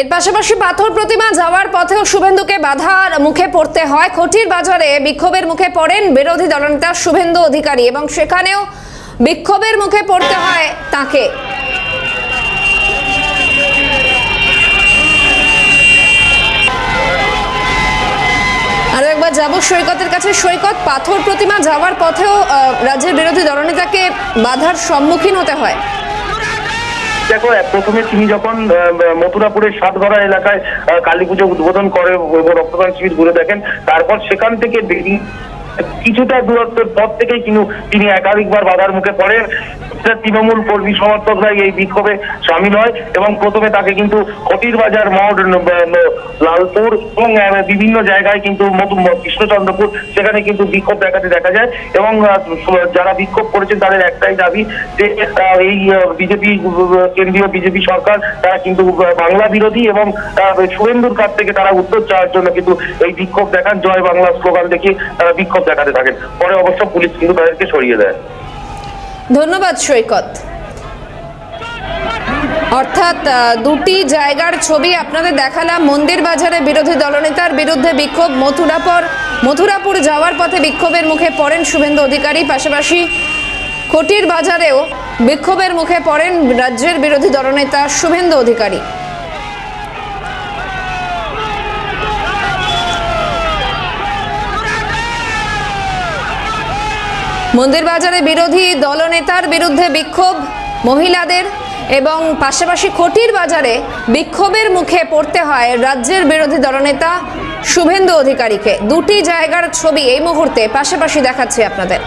এর পাশাপাশি পাথর প্রতিমা যাওয়ার পথেও শুভেন্দুকে বাধার মুখে পড়তে হয়। খটির বাজারে বিক্ষোভের মুখে পড়েন বিরোধী দলনেতা শুভেন্দু অধিকারী এবং সেখানেও বিক্ষোভের মুখে পড়তে হয় তাকে। আরও একবার যাব সৈকতের কাছে। সৈকত, পাথর প্রতিমা যাওয়ার পথেও রাজ্যের বিরোধী দলনেতাকে বাধার সম্মুখীন হতে হয়। দেখো প্রথমে তিনি যখন মথুরাপুরের সাতঘরা এলাকায় কালী পুজো উদ্বোধন করে রক্তদান শিবির ঘুরে দেখেন, তারপর সেখান থেকে বেরিয়ে কিছুটা দূরত্বের পর থেকেই কিন্তু তিনি একাধিকবার বাধার মুখে পড়েন। তৃণমূল কর্মী সমর্থকরা এই বিক্ষোভে সামিল হয় এবং প্রথমে তাকে কিন্তু খটির বাজার ন- লালপুর এবং বিভিন্ন জায়গায় কিন্তু কৃষ্ণচন্দ্রপুর সেখানে কিন্তু বিক্ষোভ দেখাতে দেখা যায় এবং যারা বিক্ষোভ করেছেন তাদের একটাই দাবি যে এই বিজেপি কেন্দ্রীয় বিজেপি সরকার তারা কিন্তু বাংলা বিরোধী এবং শুভেন্দুর কাছ থেকে তারা উত্তর চাওয়ার জন্য কিন্তু এই বিক্ষোভ দেখান। জয় বাংলা স্লোগান দেখিয়ে তারা বিক্ষোভ দেখাতে থাকেন পরে অবশ্য পুলিশ কিন্তু তাদেরকে সরিয়ে দেয়। ধন্যবাদ, সৈকত। অর্থাৎ দুটি জায়গার ছবি আপনাদের দেখালাম। মন্দির বাজারে বিরোধী দলনেতার বিরুদ্ধে বিক্ষোভ। মথুরাপুর মথুরাপুর যাওয়ার পথে বিক্ষোভের মুখে পড়েন শুভেন্দু অধিকারী। পাশাপাশি খটির বাজারেও বিক্ষোভের মুখে পড়েন রাজ্যের বিরোধী দলনেতা শুভেন্দু অধিকারী। মন্দির বাজারে বিরোধী দলনেতার বিরুদ্ধে বিক্ষোভ, মহিলাদের এবং পাশাপাশি খটির বাজারে বিক্ষোভের মুখে পড়তে হয় রাজ্যের বিরোধী দলনেতা শুভেন্দু অধিকারীকে। দুটি জায়গার ছবি এই মুহূর্তে পাশাপাশি দেখাচ্ছি আপনাদের।